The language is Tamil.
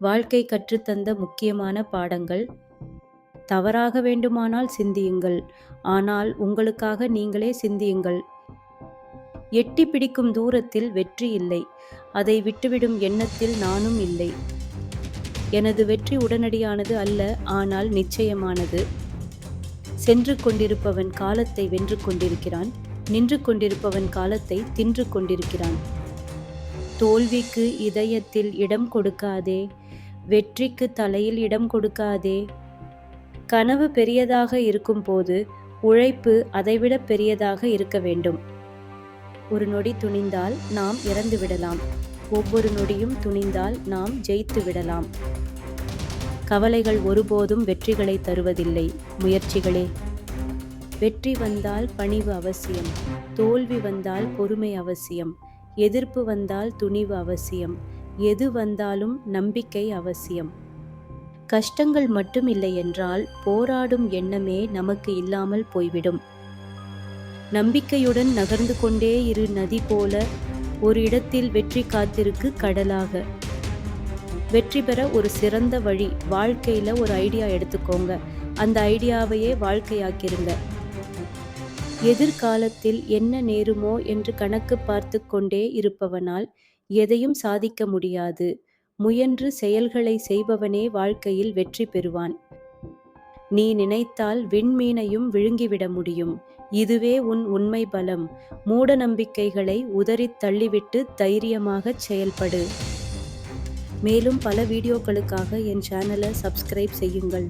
வாழ்க்கை கற்றுத்தந்த முக்கியமான பாடங்கள். தவறாக வேண்டுமானால் சிந்தியுங்கள். ஆனால் உங்களுக்காக நீங்களே சிந்தியுங்கள். எட்டி பிடிக்கும் தூரத்தில் வெற்றி இல்லை. அதை விட்டுவிடும் எண்ணத்தில் நானும் இல்லை. எனது வெற்றி உடனடியானது அல்ல ஆனால் நிச்சயமானது. சென்று கொண்டிருப்பவன் காலத்தை வென்று கொண்டிருக்கிறான். நின்று கொண்டிருப்பவன் காலத்தை தின்று கொண்டிருக்கிறான். தோல்விக்கு இதயத்தில் இடம் கொடுக்காதே. வெற்றிக்கு தலையில் இடம் கொடுக்காதே. கனவு பெரியதாக இருக்கும்போது உழைப்பு அதைவிட பெரியதாக இருக்க வேண்டும். ஒரு நொடி துணிந்தால் நாம் இறந்து விடலாம். ஒவ்வொரு நொடியும் துணிந்தால் நாம் ஜெயித்து விடலாம். கவலைகள் ஒருபோதும் வெற்றிகளை தருவதில்லை. முயற்சிகளே. வெற்றி வந்தால் பணிவு அவசியம். தோல்வி வந்தால் பொறுமை அவசியம். எதிர்ப்பு வந்தால் துணிவு அவசியம். எது வந்தாலும் நம்பிக்கை அவசியம். கஷ்டங்கள் மட்டும் இல்லை என்றால் போராடும் எண்ணமே நமக்கு இல்லாமல் போய்விடும். நம்பிக்கையுடன் நகர்ந்து கொண்டே இரு நதி போல ஒரு இடத்தில் வெற்றி காத்திருக்கு கடலாக. வெற்றி பெற ஒரு சிறந்த வழி வாழ்க்கையில் ஒரு ஐடியா எடுத்துக்கோங்க. அந்த ஐடியாவையே வாழ்க்கையாக்கிருங்க. எதிர்காலத்தில் என்ன நேருமோ என்று கணக்கு பார்த்து கொண்டே இருப்பவனால் எதையும் சாதிக்க முடியாது. முயன்று செயல்களை செய்பவனே வாழ்க்கையில் வெற்றி பெறுவான். நீ நினைத்தால் விண்மீனையும் விழுங்கிவிட முடியும். இதுவே உன் உண்மை பலம். மூட நம்பிக்கைகளை உதறித் தள்ளிவிட்டு தைரியமாகச் செயல்படு. மேலும் பல வீடியோக்களுக்காக என் சேனலை சப்ஸ்கிரைப் செய்யுங்கள்.